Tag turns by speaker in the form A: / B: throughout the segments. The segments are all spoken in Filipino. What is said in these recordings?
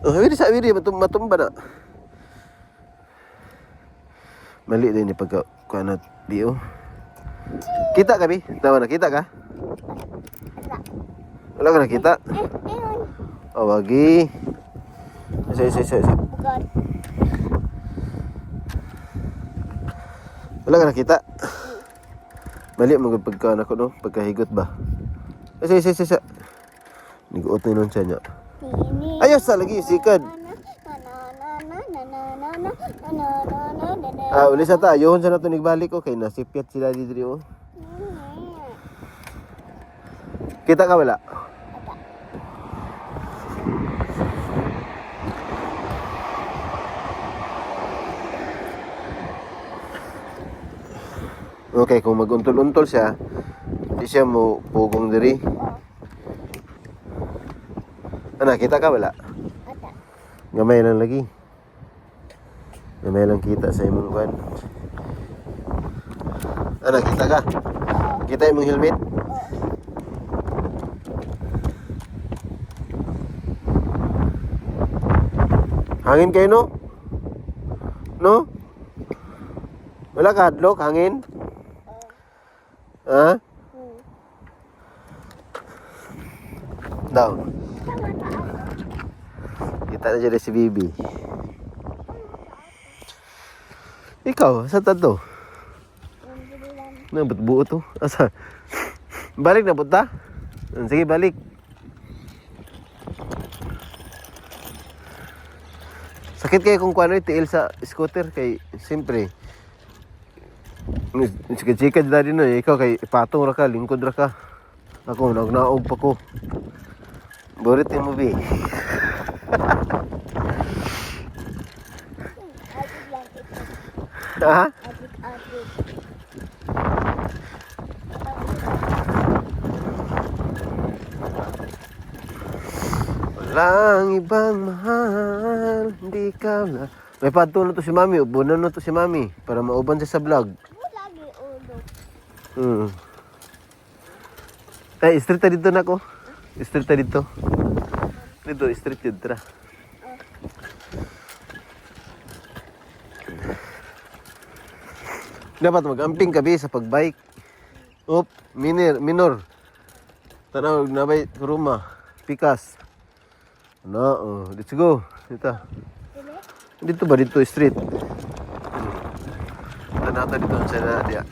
A: Oh, wiri sa wiri matum matumba na. Mali din ni pagka kuan na biyo. Kita ka bi? Tawa na kita ka? Wala ka nakita?
B: Eh, ayun.
A: Oh, wagi. Isa isa isa. isa. Wala ka nakita? Mali mo gud pagka ako no, pagkahigot ba? Isa isa. isa. Niguot ni nun siya niya.
B: Ini.
A: Ayos sa lagi sikad. Ah, uli sa ta, ayohon sa nato nigbalik okay nasipyat sila di diri oh. Kita ka wala? Okay, kung maguntol-untol siya, di siya mo pugong diri. Ana, kita ka wala? Gamay lang lagi. Gamay lang kita sa imong kwan. Ana, kita ka? Kita imong helmet? Hangin kayo, no? No? Wala ka hadlok, hangin? Ha? Daw. Kita na dyan si Bibi. Ikaw, sa tato? Na, ba't buo to? Asa? Balik na punta? Sige, balik. Sakit kayo kung kuano tiil sa scooter kay siyempre chika-chika dali no ikaw kay patong ra ka lingkod ra ka ako nagnaog pa ko Borit yung movie. Ha? Walang ibang mahal, hindi ka na. May padto na to si Mami, ubunan na to si Mami para mauban siya sa vlog. Hmm. Ay, na dito na ko. Street na dito. Dito, street yun, tara. Dapat mag-amping kabi sa pagbike. Op, minor, minor. Tanaw, nabay, ruma. Pikas. Ano, oh, let's go. Dito. Dito ba? Dito, street. Tanaw ta dito sa Nadia.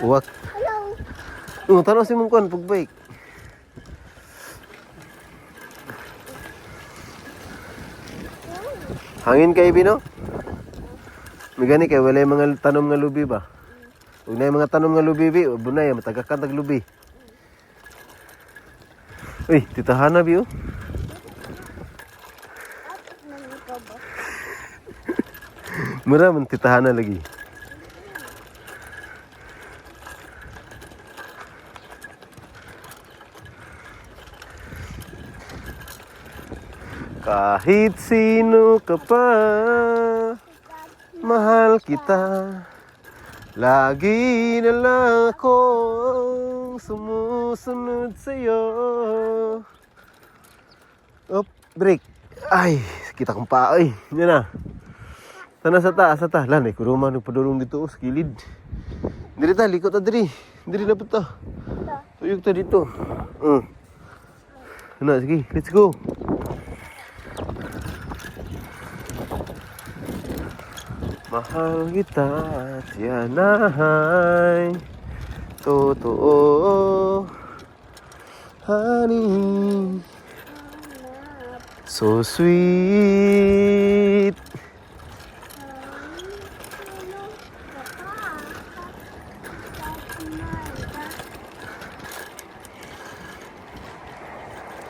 A: Uwak.
B: Hello.
A: Oh, tanaw si mong kuan pagbike. Hangin kay Bino? May gani kay wala mga tanom nga lubi ba? Huwag na mga tanom nga lubi bi, bunay matagakan tag lubi. Uy, titahana bi oh. Mura man titahana lagi. Kahit sino ka pa, mahal kita. Lagi na lang akong sumusunod sa'yo. Op, break. Ay, kita kong paa ay. Yan na. Tana sa taas, sa taas. Lanay, kuruma nagpadulong dito, oh, sa kilid. Diri ta, likot ta diri. Diri na ta. Tuyog ta dito. Mm. Ano, sige, let's go. Mahal kita at yan ay totoo Honey So sweet.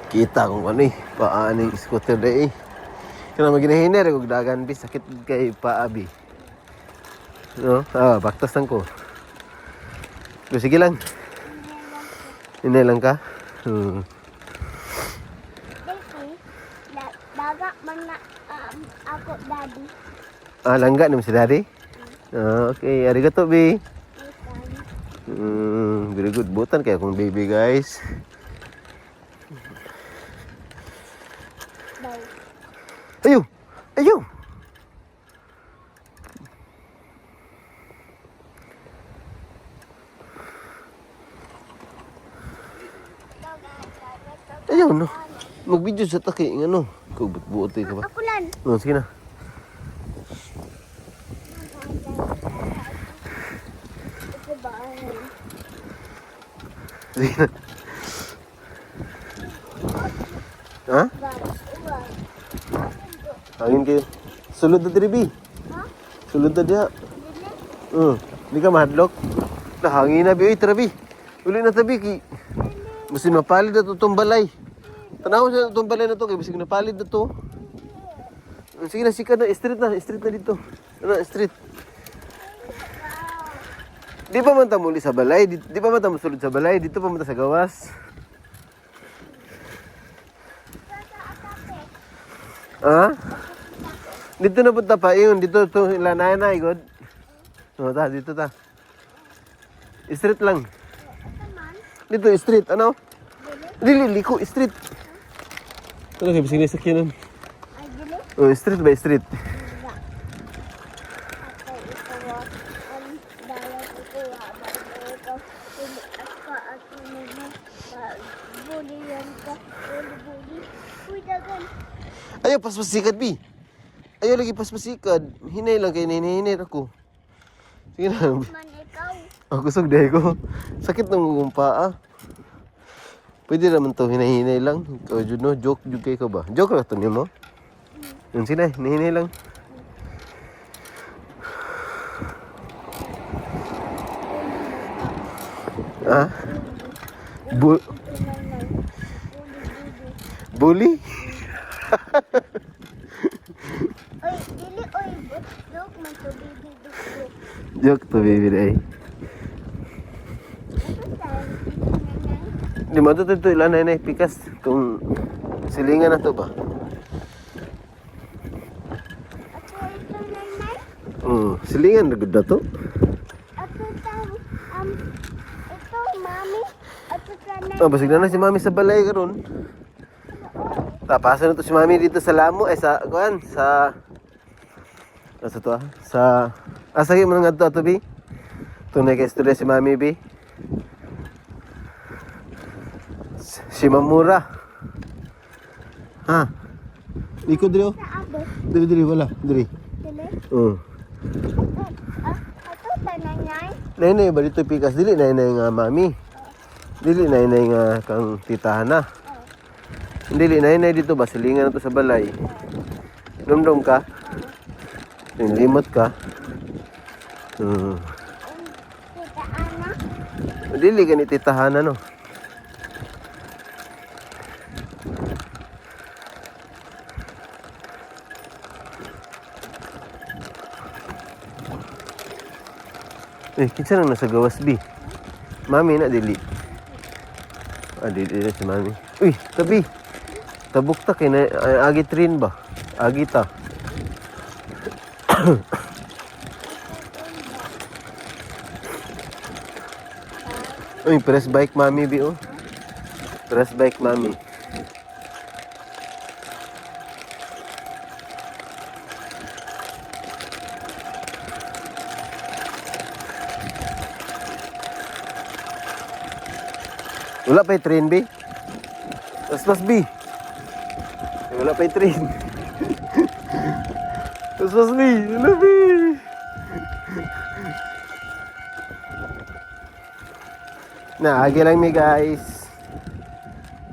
A: Kita kung ano eh Paaning scooter na eh Kaya maginahiner kung dagan bis Sakit kay paabi No? Ah, baktas lang ko. Pero sige lang. Hindi lang ka. Hmm.
B: Dati, da- daga man na um, ako daddy.
A: Ah, langga naman si daddy? Ah, okay. Arigato, Bi.
B: Ikan.
A: Mm, very good. Butan kung baby guys. Ayaw no. Mag-video sa taki ng ano. Kubot buot ka ba?
B: Ako lan.
A: Oh, sige na. Sige na. Ha? Hangin kayo. Sulod na diri,
B: Ha?
A: Sulod na diha.
B: Dili?
A: Uh, di ka mahadlok. Nahangin na, bi. Uy, tara, bi. Uli na tabi, ki. Masin mapalid to itong balay. Tanaw sa itong balay na to, kay bisig napalid na to. Sige na, sika na. Street na, street na dito. Ano, street. Di pa man ta muli sa balay. Di, di pa man ta musulod sa balay. Dito pa man sa gawas. Ha? Dito na punta pa yun. Dito to lanay na igod. Oh, ta dito ta. Street lang. Dito street ano? Dili liko street. Ano kay bisig na sakyanan?
B: Ay, dili?
A: Oh, street by street. Ayaw paspasikat bi. Ayaw lagi paspasikat. Hinay lang kay hinay ako. Sige na.
B: Man ikaw.
A: Ako dahil ko. Sakit ng gumpa ah. Pwede naman to hinahinay lang. Ikaw jud no, joke jud kay ka ba? Joke lang to nimo. Yun sila, hinahinay lang. Ah? Bu bully?
B: Oy, dili oy. Dok man to dok.
A: Joke to baby day.
B: Ano tayo? Tinanay.
A: Di mo to to ilan na pikas kung silingan na to ba?
B: Ito.
A: Hmm, silingan na gud na to.
B: Ito mami. Tanay.
A: Oh, basig na na si mami sa balay karon. Tapasan na to si mami dito sa Lamo eh sa kuan sa Asa to ah? Sa Asa gyud man nga to ato bi? Tunay kay istorya si mami bi. Si- Mamura. Ha? Iko diri oh. Diri diri wala, diri.
B: Dili.
A: Oh.
B: Ah, ako tanay.
A: Nay ba dito pikas dili nay nga mami. Dili nay nga kang titahan na. Dili nay dito ba silingan na to sa balay. Dumdum ka. Limot ka. Hmm. Dili gani titahan na no. Eh, kinsa nang nasa gawas bi? Mami na dili. Ah, dili na si mami. Uy, tabi. Tabuk ta kay na ay, agi train ba? Agi ta. Uy, press bike mami bi oh. Press bike mami. Wala pa yung train, B? Mas mas, B? Wala pa yung train. Mas mas, B? Wala, B? Na, agi lang mi guys.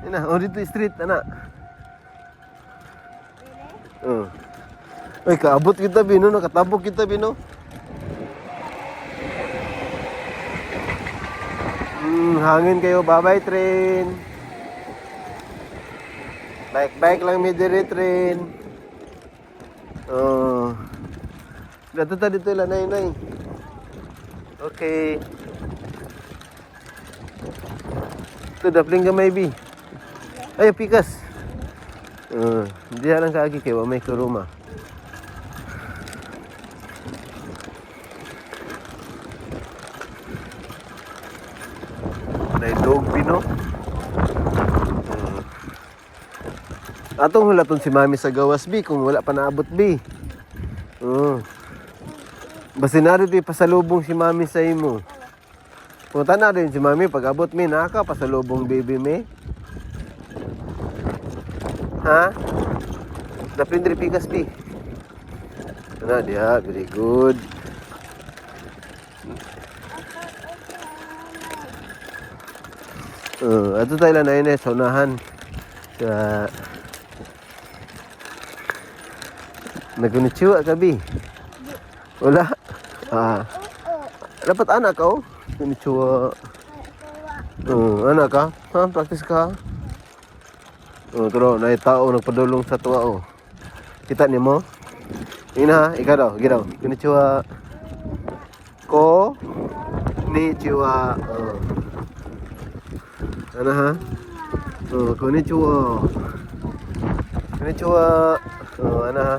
A: Yan na, oh dito street, ana. Oh. Ay, kaabot kita, Bino, no? Katabok kita, Bino. Hmm, hangin kayo. Bye-bye, train. Bike-bike lang may dire, train. Oh. Dito ta dito lang, nay, nay. Okay. Ito, dapling gamay, bi. Ay, pikas. Uh, hindi lang kaagi kayo, may kuruma. na pino. Uh, atong hulaton si mami sa gawas bi kung wala pa naabot bi. Oo. Basta na rin pasalubong si mami sa imo. Punta na rin si mami pag abot mi naka pasalubong baby mi. Ha? Dapin diri pikas bi. Ana dia, very good. Uh, ato tayo na yun eh, sa unahan. Sa... Nagunichiwa ka, Bi? Wala? Ah, dapat anak ka, oh. Gunichiwa. Uh, anak ka? Ha? Practice ka? Oh, turo, na tao nagpadulong sa tuwa, oh. Kita niyo mo? Ina, ikaw daw, ikaw daw. Konnichiwa. Ko. นะฮะเออคนนี้ชั่วคนนี้ชั่วเออนะฮะ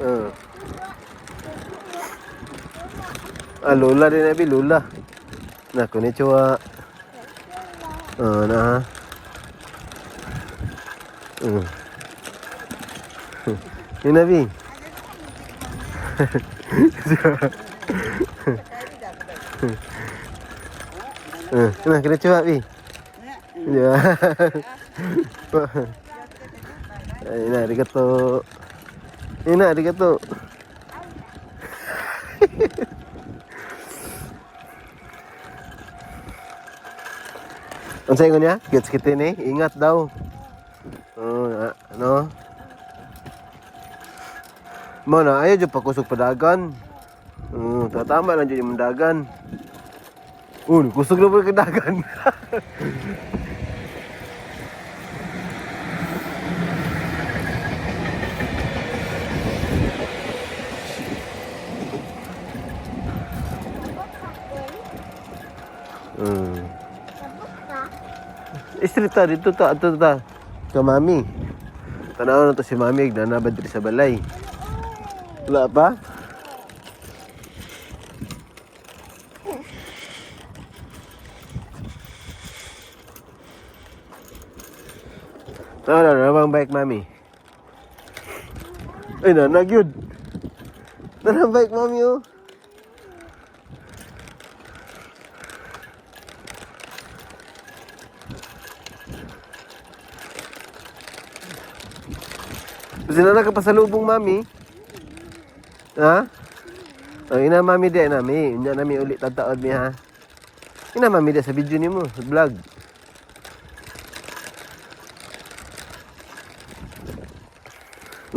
B: เออ
A: อ่ะลุลละดินะพี่ลุลละนะคนนี้ชั่ว Oh, na ha. Uh. Yun Abi. Uh, nah, konnichiwa Abi. Ya. Na, arigato. Ina, arigato. Ang sayo niya? Gets kita ni. Ingat daw. Oh, na- ano? Mo na, ayaw dyan pakusog padagan. Oh, tatama lang dyan yung dagan. Oh, kusog na yung dagan. Street ta, dito ta, ato ta. Ka mami. Tanaw na to si mami, nanabad diri sa balay. Wala pa? Ano na, bang bike mami? Ay na, nagyod. Nanang bike mami oh. Kasi na nakapasalubong mami. Ha? Oh, ina mami di nami, nya nami ulit tataod mi ha. Ina mami di sa video nimo, vlog.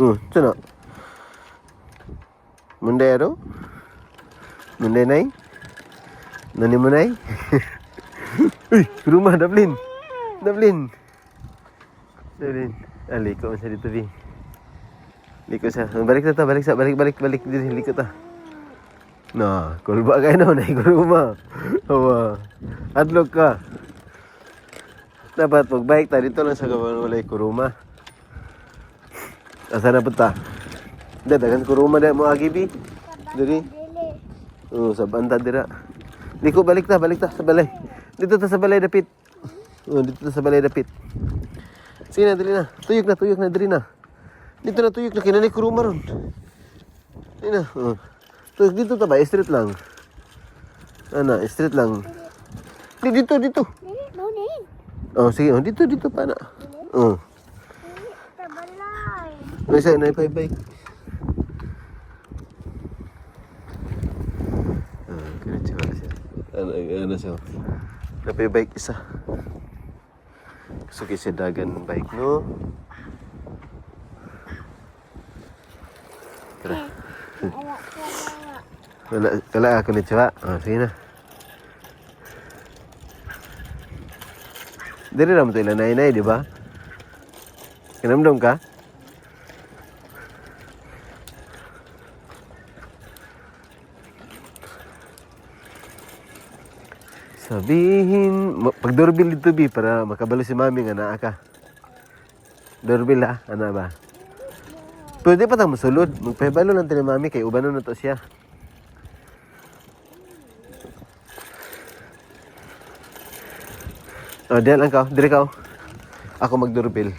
A: Hmm, sana. Mundero? Munday nay? Nani mo nay? Uy, rumah Dablin. Dablin. Dablin. Ah, liko man sa dito, Bi. Liko sa. Balik na ta, balik sa, balik, balik, balik. Dito, liko ta. Na, kulba kayo na, nay kuruma. Hawa. Adlog ka. Dapat magbike ta dito lang sa gawan walay kuruma. Asa na punta? Hindi, dagan kuruma na mo agi, Bi. Diri. Oo, sa banda dira. Liko, balik ta, balik ta sa balay. Dito ta sa balay dapit. Oo, dito ta sa balay dapit. Sige na, dali na. Tuyok na, tuyok na, dali na. Dito na tuyok na, kinanay kuruma ron. Dali na. Oo. Tuyok dito ta ba? Straight lang. Ana, straight lang. Di, dito, dito. Oh, sige. Oh, dito, dito pa na. Oh. May isa, na bike. Ah, kiritsi ba siya? Ano, ano siya? Napay bike isa. Gusto kasi dagan bike, no? Tara. Wala, wala ako ni Chua. Ah, sige na. Dili naman ito ilan nay di ba? Kinamdom ka? Sabihin, pag doorbell dito bi para makabalo si mami nga naa ka. Doorbell ha, ana ba? Pwede pa tang musulod. Magpahibalo lang tayo mami kay ubano na to siya. Oh, diyan lang ka. Dire ka. oh. Ako mag-doorbell.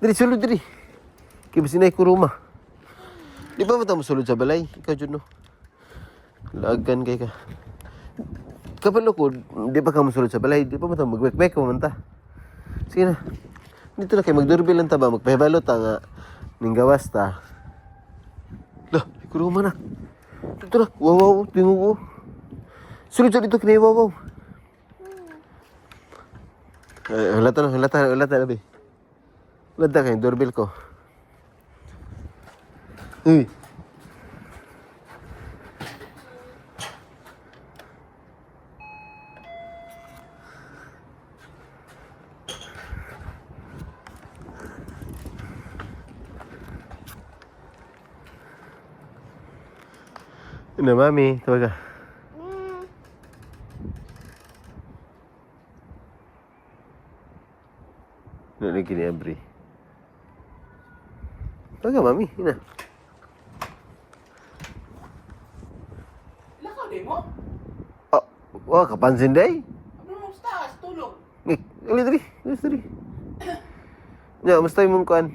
A: Dire, sulod dire. Kaya sinay kuruma? Di ba matang musulod sa balay? Ikaw, Jun, no? Lagan kay ka. Kapalo ko, di ba ka musulod sa balay? Di ba matang mag-wek-wek mo man ta? Sige na. Dito na kayo, mag-doorbell lang ta ba? Magpahibalo ta nga. Ning gawas ta. Lah, kuruma na. Dito na. Wow, wow, tingog ko. Sulod sa dito, kinay wow, wow. Eh, halata na, halata, halata na, be. Halata kayo, ko. Uy. Ano, mami? Tawag ka.
B: Hmm.
A: Ano na kini Abri? Tawag ka, mami. Ina.
C: Lakaw din mo?
A: Oh, wah, kapansin day?
C: Ano mo sa taas? Tulog.
A: Nik, ali dali. Alis dali. Ya, mustay mong kuan.